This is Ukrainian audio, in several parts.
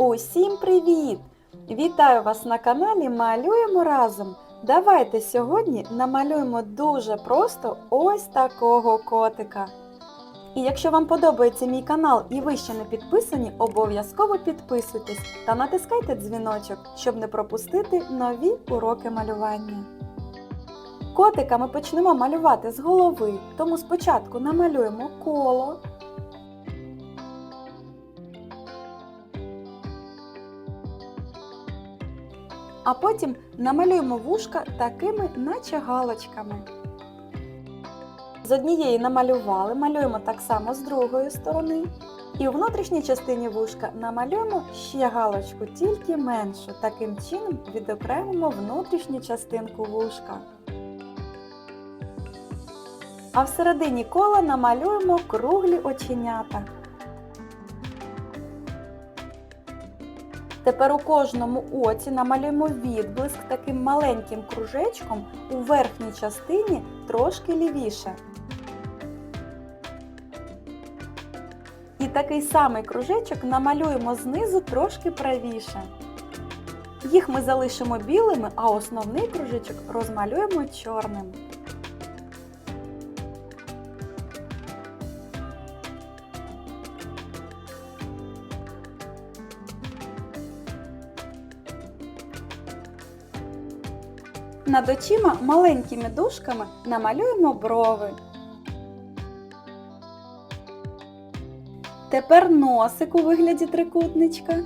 Усім привіт! Вітаю вас на каналі Малюємо разом. Давайте сьогодні намалюємо дуже просто ось такого котика. І якщо вам подобається мій канал і ви ще не підписані, обов'язково підписуйтесь та натискайте дзвіночок, щоб не пропустити нові уроки малювання. Котика ми почнемо малювати з голови, тому спочатку намалюємо коло. А потім намалюємо вушка такими, наче галочками. З однієї намалювали, малюємо так само з другої сторони. І у внутрішній частині вушка намалюємо ще галочку, тільки меншу. Таким чином відокремимо внутрішню частинку вушка. А всередині кола намалюємо круглі оченята. Тепер у кожному оці намалюємо відблиск таким маленьким кружечком у верхній частині трошки лівіше. І такий самий кружечок намалюємо знизу трошки правіше. Їх ми залишимо білими, а основний кружечок розмалюємо чорним. Над очима маленькими дужками намалюємо брови. Тепер носик у вигляді трикутничка.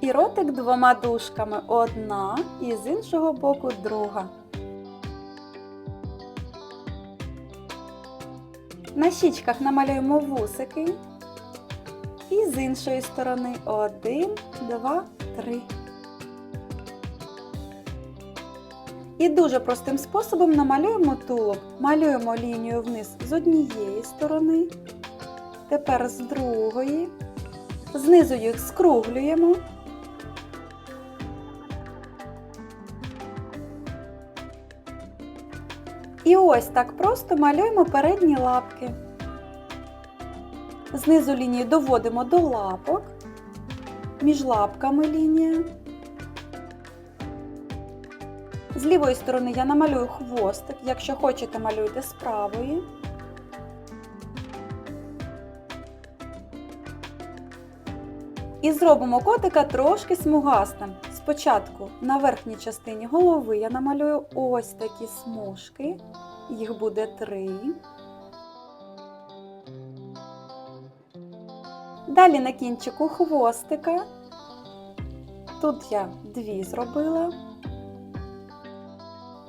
І ротик двома дужками одна і з іншого боку друга. На щічках намалюємо вусики. І з іншої сторони один, два, три. І дуже простим способом намалюємо тулуб. Малюємо лінію вниз з однієї сторони, тепер з другої. Знизу їх скруглюємо. І ось так просто малюємо передні лапки. Знизу лінії доводимо до лапок, між лапками лінія. З лівої сторони я намалюю хвостик, якщо хочете, малюйте з правої. І зробимо котика трошки смугастим. Спочатку на верхній частині голови я намалюю ось такі смужки, їх буде три. Далі на кінчику хвостика. Тут я дві зробила.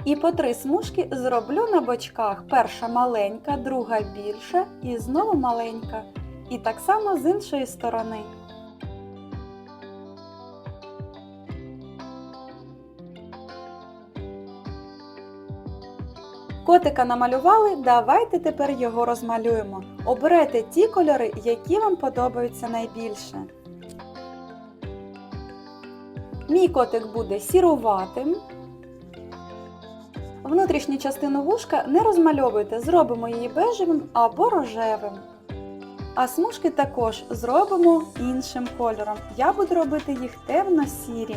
І по три смужки зроблю на бочках. Перша маленька, друга більша і знову маленька. І так само з іншої сторони. Котика намалювали, давайте тепер його розмалюємо. Обирайте ті кольори, які вам подобаються найбільше. Мій котик буде сіруватим. Внутрішню частину вушка не розмальовуйте, зробимо її бежевим або рожевим. А смужки також зробимо іншим кольором. Я буду робити їх темно-сірі.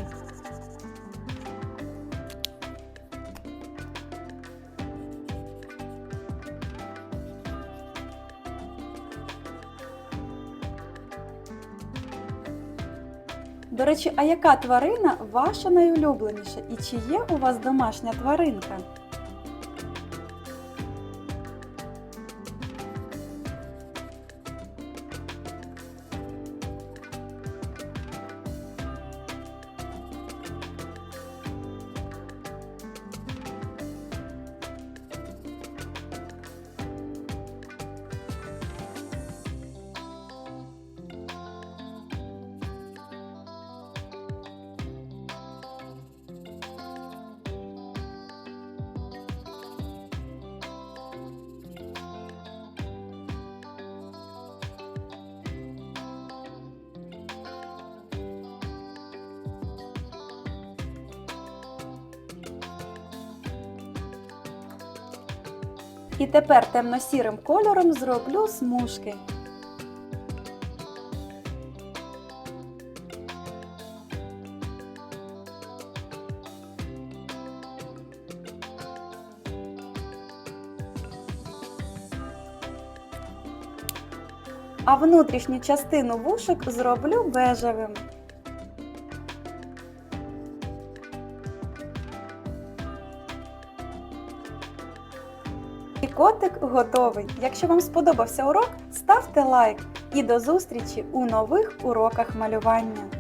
До речі, а яка тварина ваша найулюбленіша і чи є у вас домашня тваринка? І тепер темно-сірим кольором зроблю смужки. А внутрішню частину вушок зроблю бежевим. І котик готовий. Якщо вам сподобався урок, ставте лайк і до зустрічі у нових уроках малювання.